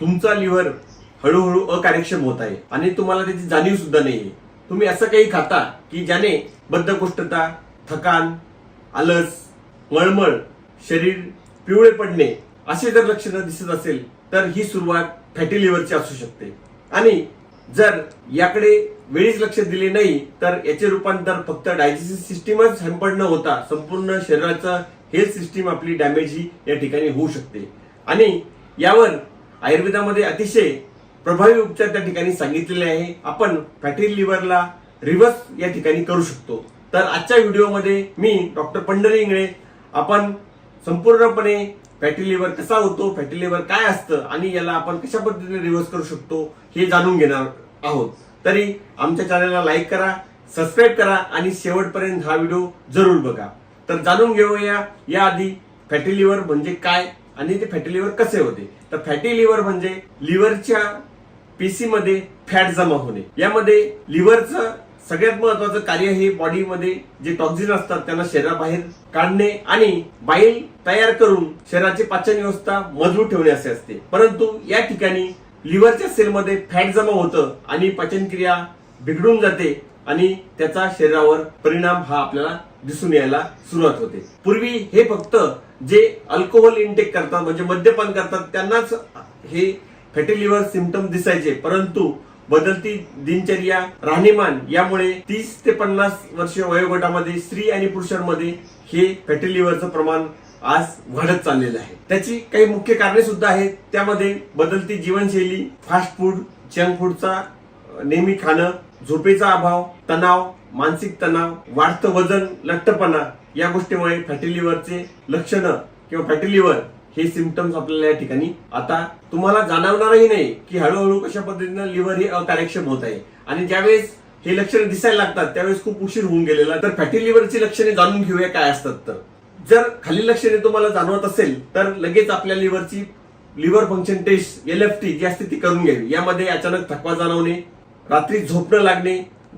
तुमचा लिव्हर हळूहळू अकार्यक्षम होत आहे आणि तुम्हाला त्याची जाणीव सुद्धा नाहीये. तुम्ही असं काही खाता की ज्याने बद्धकोष्ठता थकान आलस मळमळ शरीर पिवळे पडणे असे जर लक्षणं दिसत असेल तर ही सुरुवात फॅटी लिव्हरची असू शकते. आणि जर याकडे वेळीच लक्ष दिले नाही तर याचे रूपांतर फक्त डायजेस्टिव्ह सिस्टीमच हॅम्पर्ड न होता संपूर्ण शरीराचं हेल्थ सिस्टीम आपली डॅमेज ही या ठिकाणी होऊ शकते. आणि यावर आयुर्वेदामध्ये अतिशय प्रभावी उपचार त्या ठिकाणी सांगितलेले आहे. आपण फॅटी लिव्हरला रिव्हर्स या ठिकाणी करू शकतो. तर आजच्या व्हिडिओमध्ये मी डॉक्टर पंढरी इंगळे आपण संपूर्णपणे फॅटी लिव्हर कसा होतो फॅटी लिव्हर काय असतं आणि याला आपण कशा पद्धतीने रिव्हर्स करू शकतो हे जाणून घेणार आहोत. तरी आमच्या चॅनलला लाईक करा सबस्क्राईब करा आणि शेवटपर्यंत हा व्हिडिओ जरूर बघा. तर जाणून घेऊया याआधी फॅटी लिव्हर म्हणजे काय आणि ते फॅटी लिव्हर कसे होते? तर फॅटी लिव्हर म्हणजे लिव्हरच्या पेशी मध्ये फॅट जमा होणे. यामध्ये लिव्हरचं सगळ्यात महत्वाचं कार्य हे बॉडीमध्ये जे टॉक्झिन असतात त्यांना शरीराबाहेर काढणे आणि बाईल तयार करून शरीराची पाचन व्यवस्था मजबूत ठेवणे असे असते. परंतु या ठिकाणी लिव्हरच्या सेलमध्ये फॅट जमा होतं आणि पचनक्रिया बिघडून जाते आणि त्याचा शरीरावर परिणाम हा आपल्याला दिसून यायला सुरुवात होते. पूर्वी हे फक्त जे अल्कोहोल इंटेक करतात म्हणजे मद्यपान करतात त्यांनाच हे फॅटी लिव्हर सिमटम दिसायचे. परंतु बदलती दिनचर्या राहणीमान यामुळे तीस ते पन्नास वर्ष वयोगटामध्ये स्त्री आणि पुरुषांमध्ये हे फॅटी लिव्हरचं प्रमाण आज वाढत चाललेलं आहे. त्याची काही मुख्य कारणे सुद्धा आहेत. त्यामध्ये बदलती जीवनशैली फास्ट फूड जंक फूडचा नेहमी खाणं झोपेचा अभाव तणाव मानसिक तणाव वाढतं वजन लठ्ठपणा या गोष्टीमुळे फॅटी लिव्हरचे लक्षणं किंवा फॅटी लिव्हर हे सिमटम्स आपल्याला या ठिकाणी आता तुम्हाला जाणवणारही नाही की हळूहळू कशा पद्धतीनं लिव्हर हे अकार्यक्षम होत आहे. आणि ज्यावेळेस हे लक्षणं दिसायला लागतात त्यावेळेस खूप उशीर होऊन गेलेला. तर फॅटी लिव्हरची लक्षणे जाणून घेऊया काय असतात तर. जर खालील लक्षणे तुम्हाला जाणवत असेल तर लगेच आपल्या लिव्हरची liver function test L F T जी असते ती करून घ्यावी. यामध्ये अचानक थकवा जाणवणे रात्री झोपणं लागणे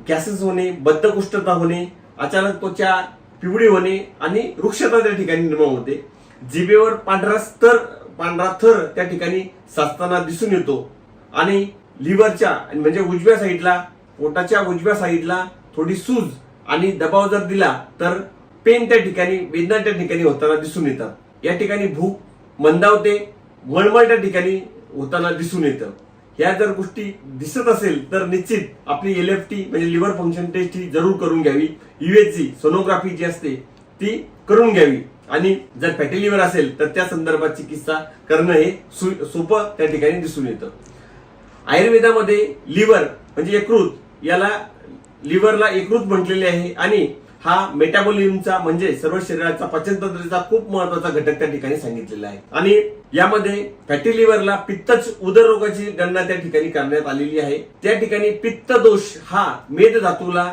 गॅसेस होणे बद्धकुष्ठता होणे अचानक त्वचा पिवळी होणे आणि वृक्षता त्या ठिकाणी निर्माण होते. जिभेवर पांढरा स्तर पांढरा थर त्या ठिकाणी साचताना दिसून येतो. आणि लिव्हरच्या म्हणजे उजव्या साईडला पोटाच्या उजव्या साईडला थोडी सूज आणि दबाव जर दिला तर पेन त्या ठिकाणी वेदना त्या ठिकाणी होताना दिसून येतात. या ठिकाणी भूक मंदावते मळमळ त्या ठिकाणी होताना दिसून येतं. ह्या जर गोष्टी दिसत असेल तर निश्चित आपली एल एफ टी म्हणजे लिव्हर फंक्शन टेस्ट ही जरूर करून घ्यावी. युएचजी सोनोग्राफी जी असते ती करून घ्यावी. आणि जर फॅटी लिव्हर असेल तर त्या संदर्भात चिकित्सा करणं हे सोपं त्या ठिकाणी दिसून येतं. आयुर्वेदामध्ये लिव्हर म्हणजे यकृत याला लिव्हरला यकृत म्हटलेले आहे. आणि हा मेटाबॉलिझमचा म्हणजे सर्व शरीराचा पचनतंत्राचा खूप महत्त्वाचा घटक त्या ठिकाणी सांगितलेला आहे. आणि यामध्ये फॅटी लिव्हरला पित्तच उदररोगाची गणना त्या ठिकाणी करण्यात आलेली आहे. त्या ठिकाणी पित्त दोष हा मेद धातूला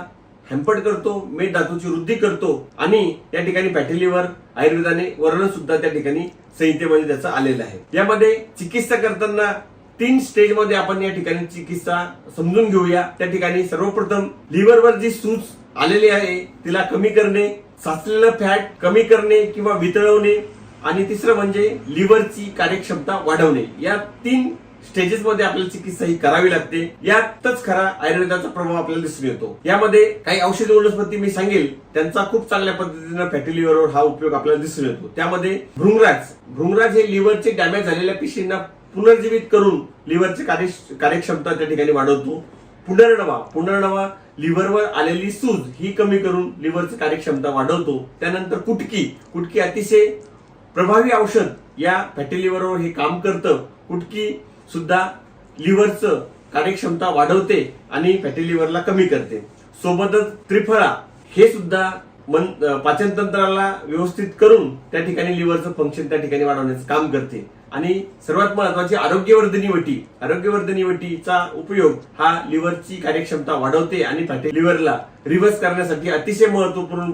हॅम्पर्ड करतो मेद धातूची वृद्धी करतो आणि या ठिकाणी फॅटी लिव्हर आयुर्वेदाने वर्णन सुद्धा त्या ठिकाणी संहितेमध्ये त्याचं आलेलं आहे. यामध्ये चिकित्सा करताना तीन स्टेजमध्ये आपण या ठिकाणी चिकित्सा समजून घेऊया. त्या ठिकाणी सर्वप्रथम लिव्हरवर जी सूज आलेली आहे. तिला कमी करणे साचलेलं फॅट कमी करणे किंवा वितळवणे आणि तिसरं म्हणजे लिव्हरची कार्यक्षमता वाढवणे. या तीन स्टेजेस मध्ये आपल्याला चिकित्सा ही करावी लागते. यातच खरा आयुर्वेदाचा प्रभाव आपल्याला दिसून येतो. यामध्ये काही औषधी वनस्पती मी सांगेल. त्यांचा खूप चांगल्या पद्धतीनं फॅटी लिव्हरवर हा उपयोग आपल्याला दिसून येतो. त्यामध्ये भृंगराज. भृंगराज हे लिव्हरचे डॅमेज झालेल्या पेशींना पुनर्जीवित करून लिव्हरची कार्यक्षमता त्या ठिकाणी वाढवतो. पुनर्नवा पुनर्नवा लिव्हरवर आलेली सूज ही कमी करून लिव्हरची कार्यक्षमता वाढवतो. त्यानंतर कुटकी. कुटकी अतिशय प्रभावी औषध या फॅटी लिव्हरवर हे काम करतं. कुटकी सुद्धा लिव्हरचं कार्यक्षमता वाढवते आणि फॅटी लिव्हरला कमी करते. सोबतच त्रिफळा हे सुद्धा मन पाचनतंत्राला व्यवस्थित करून त्या ठिकाणी लिव्हरचं फंक्शन त्या ठिकाणी वाढवण्याचं काम करते. आणि सर्वात महत्वाची आरोग्यवर्धनी वटी आरोग्यवर्धनी वटीचा उपयोग हा लिव्हरची कार्यक्षमता वाढवते आणि फॅटी लिव्हरला रिव्हर्स करण्यासाठी अतिशय महत्त्वपूर्ण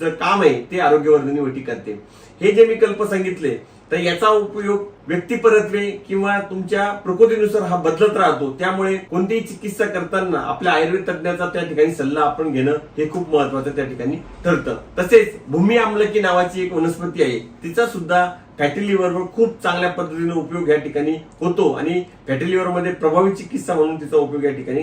जे काम आहे ते आरोग्यवर्धनी वटी करते. हे जे मी कल्प सांगितले तर याचा उपयोग व्यक्तिपरत्वे किंवा तुमच्या प्रकृतीनुसार हा बदलत राहतो. त्यामुळे कोणतीही चिकित्सा करताना आपल्या आयुर्वेद तज्ञाचा त्या ठिकाणी सल्ला आपण घेणं हे खूप महत्वाचं त्या ठिकाणी ठरतं. तसेच भूमी आमलकी नावाची एक वनस्पती आहे. तिचा सुद्धा फॅटी लिव्हरवर खूप चांगल्या पद्धतीने उपयोग या ठिकाणी होतो आणि फॅटी लिव्हरमध्ये प्रभावी चिकित्सा म्हणून तिचा उपयोग या ठिकाणी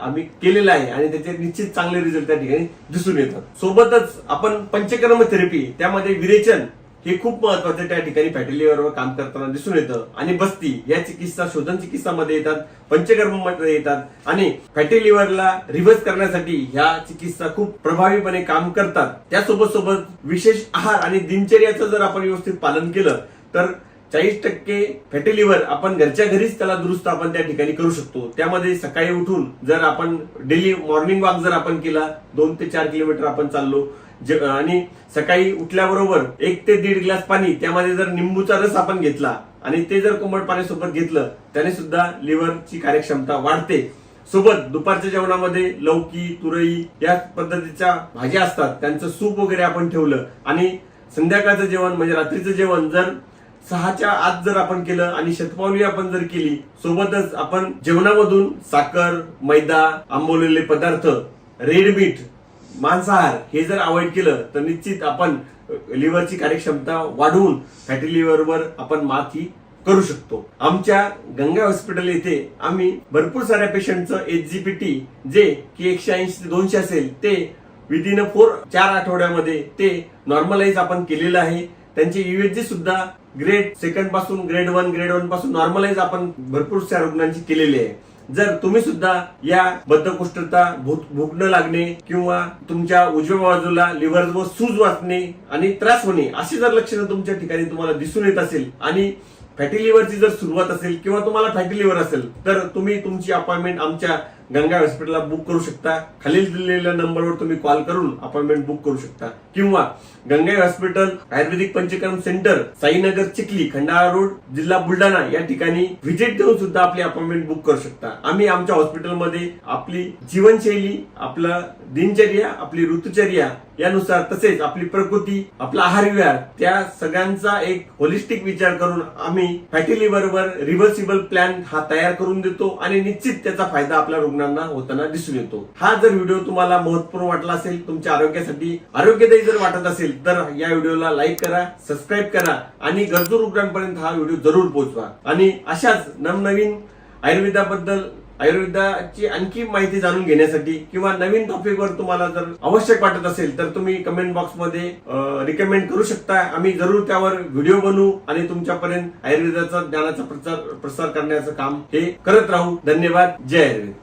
आम्ही केलेला आहे आणि त्याचे निश्चित चांगले रिझल्ट त्या ठिकाणी दिसून येतात. सोबतच आपण पंचकर्म थेरपी त्यामध्ये विरेचन हे खूप महत्त्वाचे त्या ठिकाणी फॅटी लिव्हरवर काम करताना दिसून येतं. आणि बस्ती या चिकित्सा शोधन चिकित्सामध्ये येतात पंचकर्ममध्ये येतात. आणि फॅटी लिव्हरला रिव्हर्स करण्यासाठी ह्या चिकित्सा खूप प्रभावीपणे काम करतात. त्यासोबत सोबत विशेष आहार आणि दिनचर्याचं जर आपण व्यवस्थित पालन केलं तर चाळीस टक्के फॅटी लिव्हर आपण घरच्या घरीच त्याला दुरुस्त आपण त्या ठिकाणी करू शकतो. त्यामध्ये सकाळी उठून जर आपण डेली मॉर्निंग वॉक जर आपण केला दोन ते चार किलोमीटर आपण चाललो. जे- आणि सकाळी उठल्याबरोबर एक ते दीड ग्लास पाणी त्यामध्ये जर निंबूचा रस आपण घेतला आणि ते जर कोमट पाण्यासोबत घेतलं त्याने सुद्धा लिव्हरची कार्यक्षमता वाढते. सोबत दुपारच्या जेवणामध्ये लौकी तुरई या पद्धतीच्या भाज्या असतात त्यांचं सूप वगैरे आपण ठेवलं. आणि संध्याकाळचं जेवण म्हणजे रात्रीचं जेवण जर सहाच्या आत जर आपण केलं आणि शतपावली आपण जर केली सोबतच आपण जेवणामधून साखर मैदा आंबवलेले पदार्थ रेड मीठ मांसाहार हे जर अवॉइड केलं तर निश्चित आपण लिव्हरची कार्यक्षमता वाढवून फॅटी लिव्हरवर आपण मात ही करू शकतो. आमच्या गंगा हॉस्पिटल येथे आम्ही भरपूर साऱ्या पेशंटचं एच जी पी टी जे की एकशे ऐंशी ते दोनशे असेल ते विदिन फोर चार आठवड्यामध्ये ते नॉर्मलाइज आपण केलेलं आहे. त्यांची युएचजी सुद्धा ग्रेड सेकंडपासून ग्रेड वन ग्रेड वनपासून नॉर्मलाइज आपण भरपूरशा रुग्णांची केलेली आहे. जर तुम्ही सुद्धा या बद्धकोष्ठता भूक न लागणे किंवा तुमच्या उजव्या बाजूला लिव्हरवर सूज वाचणे आणि त्रास होणे अशी जर लक्षणं तुमच्या ठिकाणी तुम्हाला दिसून येत असेल आणि फॅटी लिव्हरची जर सुरुवात असेल किंवा तुम्हाला फॅटी लिव्हर असेल तर तुम्ही तुमची अपॉइंटमेंट आमच्या गंगा हॉस्पिटलला बुक करू शकता. खालील दिलेल्या नंबरवर तुम्ही कॉल करून अपॉइंटमेंट बुक करू शकता. किंवा Ganga Hospital Ayurvedic Panchakarma Centre Sainagar Chikhli Khandala Road जिल्हा बुलढाणा या ठिकाणी व्हिजिट देऊन सुद्धा आपली अपॉइंटमेंट बुक करू शकता. आम्ही आमच्या हॉस्पिटलमध्ये आपली जीवनशैली आपला दिनचर्या आपली ऋतुचर्या यानुसार तसेच आपली प्रकृती आपला आहार विहार त्या सगळ्यांचा एक होलिस्टिक विचार करून आम्ही फॅटी लिव्हरवर रिव्हर्सिबल प्लॅन हा तयार करून देतो आणि निश्चित त्याचा फायदा आपल्या रुग्णांना होताना दिसून येतो. हा जर व्हिडिओ तुम्हाला महत्त्वपूर्ण वाटला असेल तुमच्या आरोग्यासाठी आरोग्यदायी जर वाटत असेल तर या व्हिडिओला लाईक करा सबस्क्राईब करा आणि गरजू रुग्णांपर्यंत हा व्हिडिओ जरूर पोहोचवा. आणि अशाच नवनवीन आयुर्वेदाबद्दल आयुर्वेदाची आणखी माहिती जाणून घेण्यासाठी किंवा नवीन टॉपिकवर तुम्हाला जर आवश्यक वाटत असेल तर तुम्ही कमेंट बॉक्समध्ये रिकमेंड करू शकता. आम्ही जरूर त्यावर व्हिडिओ बनवू आणि तुमच्यापर्यंत आयुर्वेदाचा ज्ञानाचा प्रचार प्रसार करण्याचं काम हे करत राहू. धन्यवाद. जय आयुर्वेद.